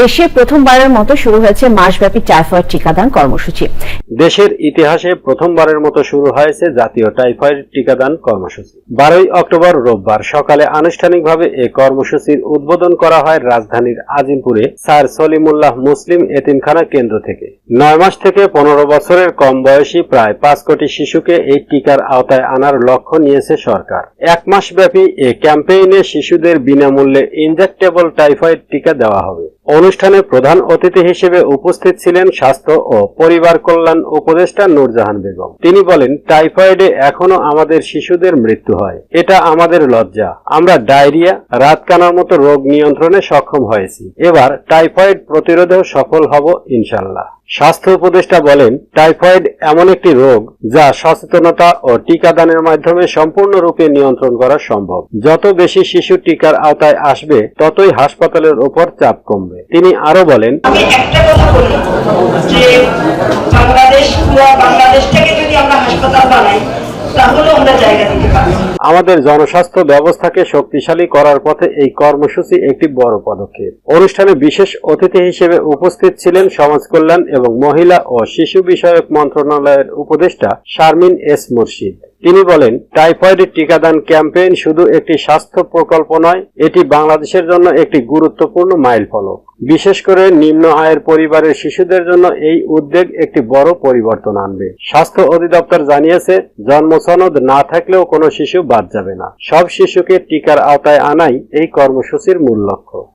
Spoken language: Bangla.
দেশে প্রথমবারের মতো শুরু হয়েছে মাসব্যাপী টাইফয়েড টিকাদান কর্মসূচি। দেশের ইতিহাসে প্রথমবারের মতো শুরু হয়েছে জাতীয় টাইফয়েড টিকাদান কর্মসূচি। বারোই অক্টোবর রোববার সকালে আনুষ্ঠানিকভাবে এ কর্মসূচির উদ্বোধন করা হয় রাজধানীর আজিমপুরে স্যার সলিমুল্লাহ মুসলিম এতিমখানা কেন্দ্র থেকে। নয় মাস থেকে পনেরো বছরের কম বয়সী প্রায় পাঁচ কোটি শিশুকে এই টিকার আওতায় আনার লক্ষ্য নিয়েছে সরকার। এক মাস ব্যাপী এ ক্যাম্পেইনে শিশুদের বিনামূল্যে ইনজেক্টেবল টাইফয়েড টিকা দেওয়া হবে। অনুষ্ঠানে প্রধান অতিথি হিসেবে উপস্থিত ছিলেন স্বাস্থ্য ও পরিবার কল্যাণ উপদেষ্টা নূরজাহান বেগম। তিনি বলেন, টাইফয়েডে এখনও আমাদের শিশুদের মৃত্যু হয়। এটা আমাদের লজ্জা। আমরা ডায়রিয়া রাত কানার মতো রোগ নিয়ন্ত্রণে সক্ষম হয়েছি। এবার টাইফয়েড প্রতিরোধেও সফল হব ইনশাল্লাহ স্বাস্থ্য উপদেষ্টা বলেন, টাইফয়েড এমন একটি রোগ যা সচেতনতা ও টিকাদানের মাধ্যমে সম্পূর্ণরূপে নিয়ন্ত্রণ করা সম্ভব। যত বেশি শিশু টিকার আওতায় আসবে, ততই হাসপাতালের ওপর চাপ কমবে। তিনি আরও বলেন, আমি একটা কথা বলি, যে বাংলাদেশ থেকে যদি আমরা হাসপাতাল বানাই আমাদের জনস্বাস্থ্য ব্যবস্থাকে শক্তিশালী করার পথে এই কর্মসূচি একটি বড় পদক্ষেপ। অনুষ্ঠানে বিশেষ অতিথি হিসেবে উপস্থিত ছিলেন সমাজ কল্যাণ এবং মহিলা ও শিশু বিষয়ক মন্ত্রণালয়ের উপদেষ্টা শারমিন এস মুর্শিদ। তিনি বলেন টাইফয়েডের টিকাদান ক্যাম্পেইন শুধু একটি স্বাস্থ্য প্রকল্প নয়, এটি বাংলাদেশের জন্য একটি গুরুত্বপূর্ণ মাইলফলক। বিশেষ করে নিম্ন আয়ের পরিবারের শিশুদের জন্য এই উদ্যোগ একটি বড় পরিবর্তন আনবে। স্বাস্থ্য অধিদপ্তর জানিয়েছে জন্ম সনদ না থাকলেও কোনো শিশু বাদ যাবে না। সব শিশুকে টিকার আওতায় আনাই এই কর্মসূচির মূল লক্ষ্য।